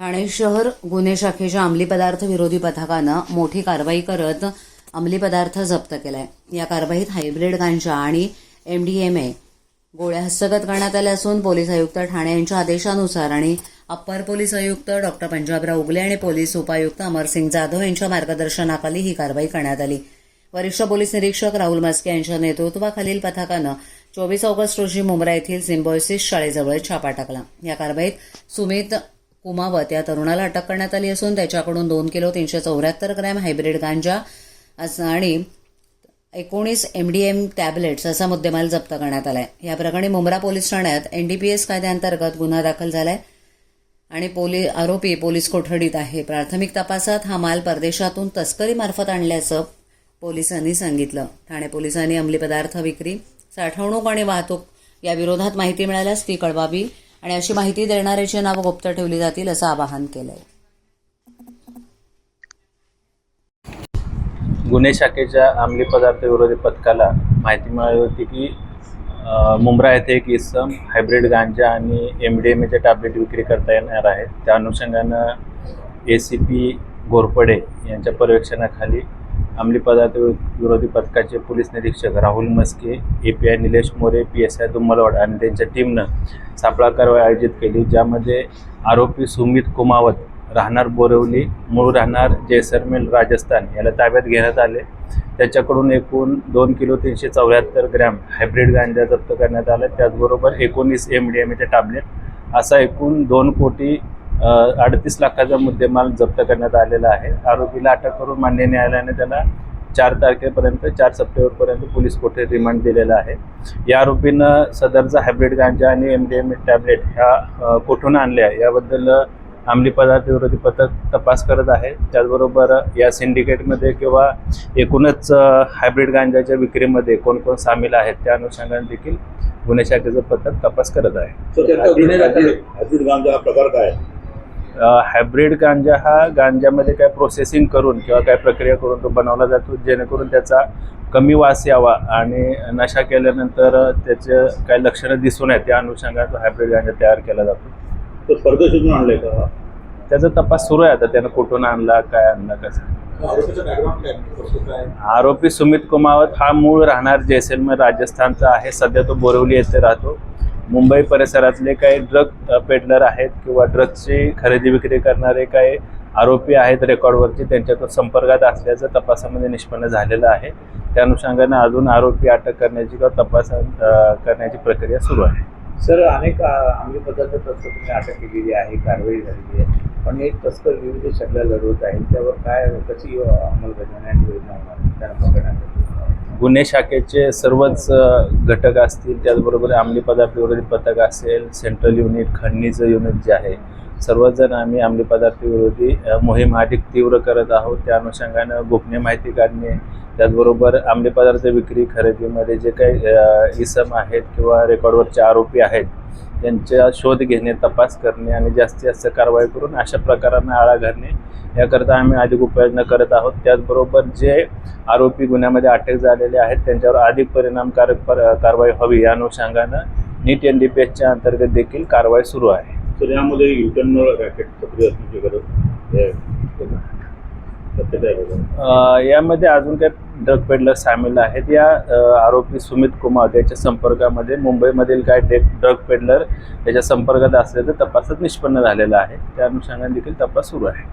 ठाणे शहर गुन्हे शाखेच्या अंमली पदार्थ विरोधी पथकानं मोठी कारवाई करत अंमली पदार्थ जप्त केलाय. या कारवाईत हायब्रिड गांजा आणि एमडीएमए गोळ्या हस्तगत करण्यात आल्या असून पोलीस आयुक्त ठाणे यांच्या आदेशानुसार आणि अप्पर पोलीस आयुक्त डॉक्टर पंजाबराव उगले आणि पोलीस उपायुक्त अमरसिंग जाधव यांच्या मार्गदर्शनाखाली ही कारवाई करण्यात आली. वरिष्ठ पोलीस निरीक्षक राहुल मस्के यांच्या नेतृत्वाखालील पथकानं चोवीस ऑगस्ट रोजी मुंब्रा येथील सिम्बॉयसिस शाळेजवळ छापा टाकला. या कारवाईत सुमित कुमावत या तरुणाला अटक करण्यात आली असून त्याच्याकडून दोन किलो तीनशे चौऱ्याहत्तर ग्रॅम हायब्रिड गांजा असं आणि एकोणीस एम डी एम टॅबलेट्स असा मुद्देमाल जप्त करण्यात आलाय. या प्रकरणी मुंब्रा पोलीस ठाण्यात एनडीपीएस कायद्याअंतर्गत गुन्हा दाखल झाला आहे आणि पोली आरोपी पोलीस कोठडीत आहे. प्राथमिक तपासात हा माल परदेशातून तस्करीमार्फत आणल्याचं पोलिसांनी सांगितलं. ठाणे पोलिसांनी अंमली पदार्थ विक्री साठवणूक आणि वाहतूक या विरोधात माहिती मिळाल्यास ती कळवावी. आणि अशी माहिती देणाऱ्याची नावं गुप्त ठेवली जातील असं आवाहन केलंय. गुन्हे शाखेच्या अंमली पदार्थ विरोधी पथकाला माहिती मिळाली होती की मुंब्रा येथे एक इसम हायब्रिड गांजा आणि एम डी एम एच्या टॅबलेट विक्री करता येणार आहेत त्या अनुषंगानं ए सी पी घोरपडे यांच्या पर्यवेक्षणाखाली अंमली पदार्थ विरोधी पथकाचे पोलीस निरीक्षक Rahul Maske A P I Nilesh More P S I Dummalwad आणि त्यांच्या टीमनं सापळा कारवाई आयोजित केली ज्यामध्ये आरोपी सुमित कुमावत राहणार बोरवली मूळ राहणार जैसरमेल राजस्थान याला ताब्यात घेण्यात आले. त्याच्याकडून एकूण दोन किलो तीनशे चौऱ्याहत्तर ग्रॅम हायब्रिड गांजा जप्त करण्यात आला. त्याचबरोबर एकोणीस एम डी एम एचे टॅबलेट असा एकूण दोन कोटी अडतीस लाखाचा मुद्देमाल जप्त करण्यात आलेला आहे. आरोपीला अटक करून मान्य न्यायालयाने त्याला चार तारखेपर्यंत चार सप्टेंबरपर्यंत पोलीस कोठडीत रिमांड दिलेला आहे. या आरोपीनं सदरचा हायब्रिड गांजा आणि एम डी एम टॅबलेट ह्या कुठून आणल्या याबद्दल अंमली पदार्थ विरोधी पथक तपास करत आहे. त्याचबरोबर या सिंडिकेटमध्ये किंवा एकूणच हायब्रिड गांजाच्या विक्रीमध्ये कोण कोण सामील आहेत त्या अनुषंगाने देखील गुन्हे शाखेचं पथक तपास करत आहे. गांजा प्रकार काय? हायब्रिड गांजा हा गांजामध्ये काय प्रोसेसिंग करून किंवा काय प्रक्रिया करून तो बनवला जातो जेणेकरून त्याचा कमी वास यावा आणि नशा केल्यानंतर त्याचे काय लक्षणं दिसून येत त्या अनुषंगाने तो हायब्रिड गांजा तयार केला जातो. तो परदेशातून आणलाय का? त्याचा तपास सुरू आहे आता त्यानं कुठून आणला काय आणला कसं? आरोपी सुमित कुमावत हा मूळ राहणार जैसलमेर राजस्थानचा आहे. सध्या तो बोरिवली येथे राहतो. मुंबई परिसरातले काही ड्रग पेडलर आहेत किंवा ड्रग्सची खरेदी विक्री करणारे काही आरोपी आहेत रेकॉर्डवरचे त्यांच्यातून संपर्कात असल्याचं तपासामध्ये निष्पन्न झालेलं आहे. त्या अनुषंगाने अजून आरोपी अटक करण्याची किंवा तपास करण्याची प्रक्रिया सुरू आहे. सर अनेक अ, अंमली पदार्थ तस्कर तुम्ही अटक केलेली आहे कारवाई झालेली आहे. पण एक तस्कर विविध शक्ला लढवत आहे त्यावर काय कशी अंमलबजावणी आणि योजना त्यांना पकडण्यासाठी गुन्हे शाखेचे सर्वच घटक असतील त्याचबरोबर अंमली पदार्थ विरोधी पथक असेल सेंट्रल युनिट खंडणीचं युनिट जे आहे सर्वजण आम्ही अंमली पदार्थ विरोधी मोहीम अधिक तीव्र करत आहोत. त्या अनुषंगानं गोपनीय माहिती काढणे त्याचबरोबर अंमली पदार्थ विक्री खरेदीमध्ये जे काही इसम आहेत किंवा रेकॉर्डवरचे आरोपी आहेत त्यांचा शोध घेणे तपास करणे आणि जास्तीत जास्त कारवाई करून अशा प्रकारांना आळा घालणे याकरता आम्ही अधिक उपाययोजना करत आहोत. त्याचबरोबर जे आरोपी गुन्ह्यामध्ये अटक झालेले आहेत त्यांच्यावर अधिक परिणामकारक पर- कारवाई हवी या अनुषंगानं नीट एन डी पी एसच्या अंतर्गत देखील कारवाई सुरू आहे. तर यामध्ये युटर्न रॅकेट सक्रिय असण्याची गरज आहे. सत्यता आहे का? अ, यामध्ये अजून काही ड्रग पेडलर सामील आहेत. या आरोपी सुमित कुमार याच्या संपर्कामध्ये मुंबईमधील काय डे ड्रग पेडलर याच्या संपर्कात असल्याचं तपासात निष्पन्न झालेलं आहे. त्या अनुषंगाने देखील तपास सुरू आहे.